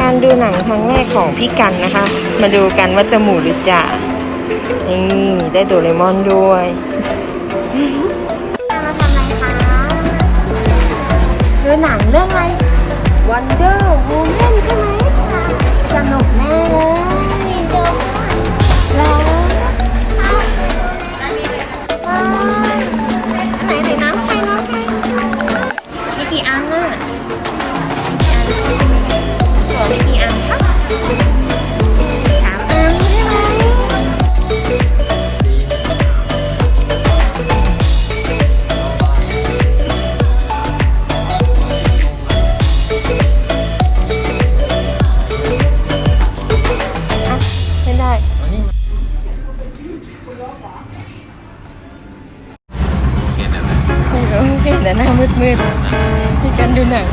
การดูหนังครั้งแรกของพี่กันนะคะ มาดูกันว่าจะหมูหรือจ่านี่ได้โดเรมอนด้วยมาทำอะไรคะดูหนังเรื่องอะไร Wonder เห็นแต่หน้ามืดๆพี่กันดูหนัง